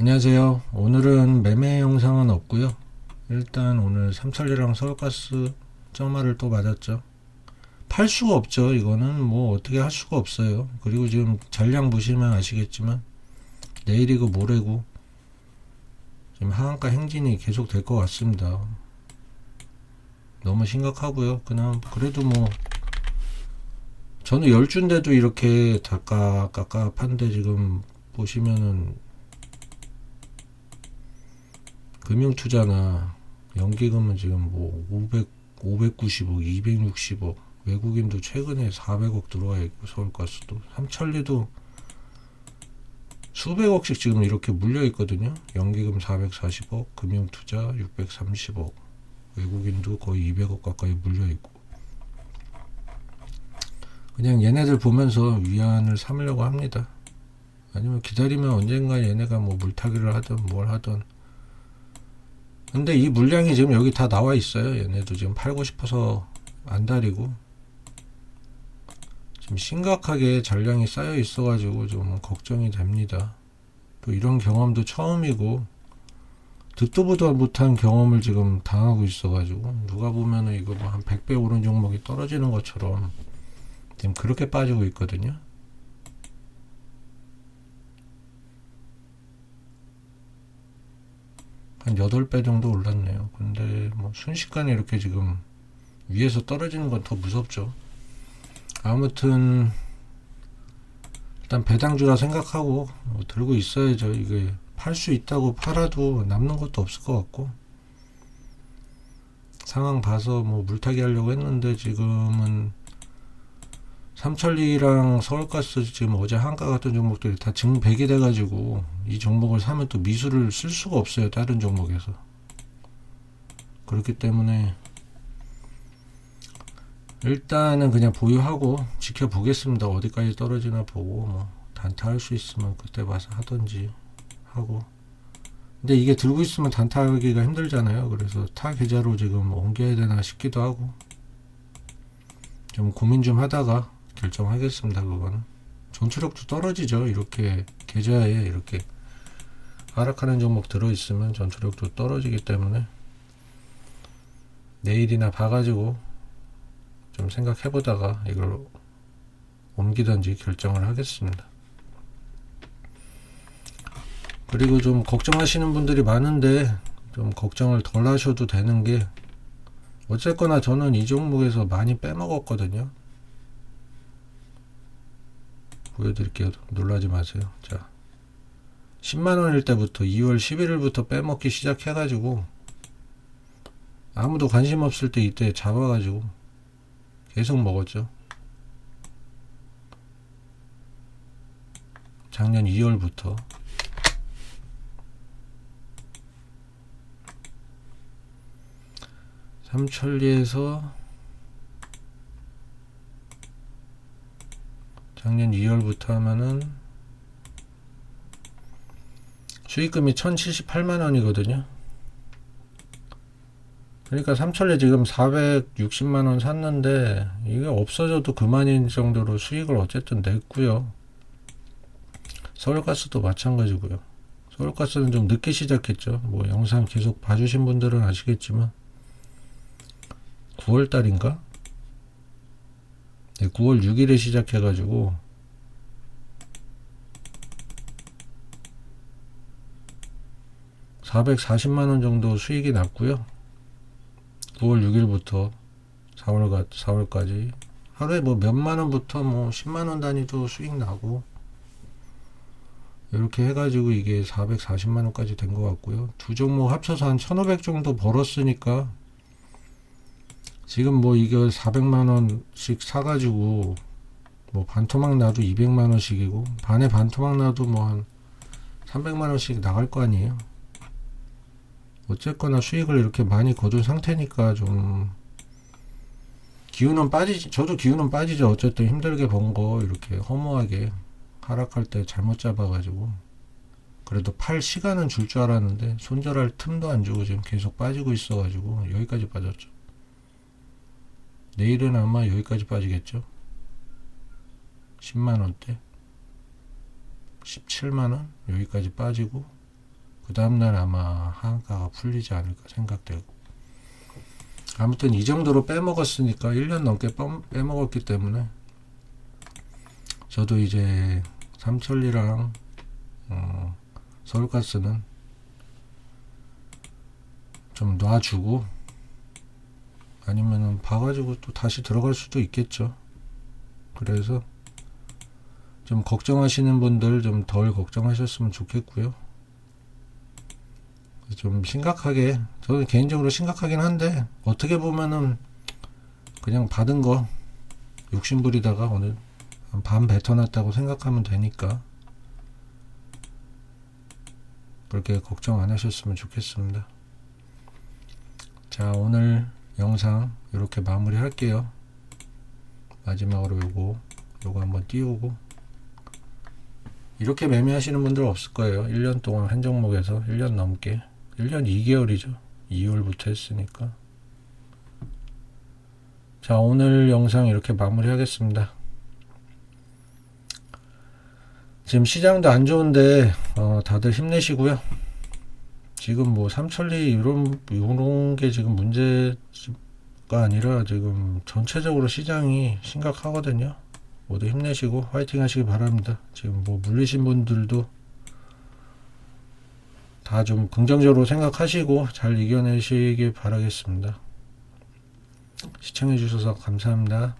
안녕하세요. 오늘은 매매 영상은 없고요. 일단 오늘 삼천리랑 서울가스 점화를 또 맞았죠. 팔 수가 없죠. 이거는 뭐 어떻게 할 수가 없어요. 그리고 지금 전량 보시면 아시겠지만 내일이고 모레고 지금 하한가 행진이 계속 될 것 같습니다. 너무 심각하고요. 그냥 그래도 뭐 저는 열주인데도 이렇게 닭값깝깝한데 지금 보시면은 금융투자나 연기금은 지금 뭐 500, 590억, 260억 외국인도 최근에 400억 들어와 있고 서울가스도 삼천리도 수백억씩 지금 이렇게 물려 있거든요. 연기금 440억, 금융투자 630억, 외국인도 거의 200억 가까이 물려 있고. 그냥 얘네들 보면서 위안을 삼으려고 합니다. 아니면 기다리면 언젠가 얘네가 뭐 물타기를 하든 뭘 하든. 근데 이 물량이 지금 여기 다 나와 있어요. 얘네도 지금 팔고 싶어서 안 다리고. 지금 심각하게 잔량이 쌓여 있어가지고 좀 걱정이 됩니다. 또 이런 경험도 처음이고 듣도 보도 못한 경험을 지금 당하고 있어가지고 누가 보면은 이거 뭐 한 100배 오른 종목이 떨어지는 것처럼 지금 그렇게 빠지고 있거든요. 한 8배 정도 올랐네요. 근데 뭐 순식간에 이렇게 지금 위에서 떨어지는 건 더 무섭죠. 아무튼 일단 배당주라 생각하고 뭐 들고 있어야죠. 이게 팔 수 있다고 팔아도 남는 것도 없을 것 같고 상황 봐서 뭐 물타기 하려고 했는데 지금은 삼천리랑 서울가스 지금 어제 한가 같은 종목들이 다 증백이 돼가지고 이 종목을 사면 또 미수를 쓸 수가 없어요 다른 종목에서. 그렇기 때문에 일단은 그냥 보유하고 지켜보겠습니다. 어디까지 떨어지나 보고 뭐 단타할 수 있으면 그때 봐서 하던지 하고. 근데 이게 들고 있으면 단타하기가 힘들잖아요. 그래서 타 계좌로 지금 옮겨야 되나 싶기도 하고. 좀 고민 좀 하다가 결정하겠습니다. 그거는 전투력도 떨어지죠. 이렇게 계좌에 이렇게 하락하는 종목 들어있으면 전투력도 떨어지기 때문에 내일이나 봐가지고 좀 생각해보다가 이걸 옮기든지 결정을 하겠습니다. 그리고 좀 걱정하시는 분들이 많은데 좀 걱정을 덜 하셔도 되는 게 어쨌거나 저는 이 종목에서 많이 빼먹었거든요. 보여드릴게요. 놀라지 마세요. 자, 10만원일 때부터 2월 11일부터 빼먹기 시작해가지고 아무도 관심 없을 때 이때 잡아가지고 계속 먹었죠. 작년 2월부터 삼천리에서 작년 2월부터 하면은 수익금이 1078만 원이거든요. 그러니까 삼천리 지금 460만 원 샀는데 이게 없어져도 그만인 정도로 수익을 어쨌든 냈고요. 서울가스도 마찬가지고요. 서울가스는 좀 늦게 시작했죠. 뭐 영상 계속 봐주신 분들은 아시겠지만 9월 달인가? 네, 9월 6일에 시작해가지고 (440만원) 정도 수익이 났고요. 9월 6일부터 4월 4월까지 하루에 뭐 몇만 원부터 뭐 10만 원 단위도 수익 나고 이렇게 해가지고 이게 440만 원까지 된 것 같고요. 두 종목 합쳐서 한 1500 정도 벌었으니까 지금 뭐 이거 400만 원씩 사가지고 뭐 반토막 나도 200만 원씩이고 반에 반토막 나도 뭐 한 300만 원씩 나갈 거 아니에요. 어쨌거나 수익을 이렇게 많이 거둔 상태니까 좀 기운은 빠지지 저도 기운은 빠지죠. 어쨌든 힘들게 번 거 이렇게 허무하게 하락할 때 잘못 잡아가지고 그래도 팔 시간은 줄 줄 알았는데 손절할 틈도 안 주고 지금 계속 빠지고 있어가지고 여기까지 빠졌죠. 내일은 아마 여기까지 빠지겠죠. 10만원대? 17만원? 여기까지 빠지고 그 다음날 아마 하한가가 풀리지 않을까 생각되고. 아무튼 이 정도로 빼먹었으니까 1년 넘게 뻔- 빼먹었기 때문에 저도 이제 삼천리랑 어, 서울가스는 좀 놔주고 아니면은 봐가지고 또 다시 들어갈 수도 있겠죠. 그래서 좀 걱정하시는 분들 좀 덜 걱정하셨으면 좋겠고요. 좀 심각하게 저는 개인적으로 심각하긴 한데 어떻게 보면은 그냥 받은 거 욕심 부리다가 오늘 한반 뱉어놨다고 생각하면 되니까 그렇게 걱정 안 하셨으면 좋겠습니다. 자 오늘 영상 이렇게 마무리 할게요. 마지막으로 요거 요거 한번 띄우고 이렇게 매매하시는 분들 없을 거예요. 1년 동안 한 종목에서 1년 넘게 1년 2개월이죠. 2월부터 했으니까 자 오늘 영상 이렇게 마무리 하겠습니다. 지금 시장도 안 좋은데 어, 다들 힘내시고요. 지금 뭐 삼천리 이런 이런 게 지금 문제가 아니라 지금 전체적으로 시장이 심각하거든요. 모두 힘내시고 화이팅 하시기 바랍니다. 지금 뭐 물리신 분들도 다 좀 긍정적으로 생각하시고 잘 이겨내시길 바라겠습니다. 시청해 주셔서 감사합니다.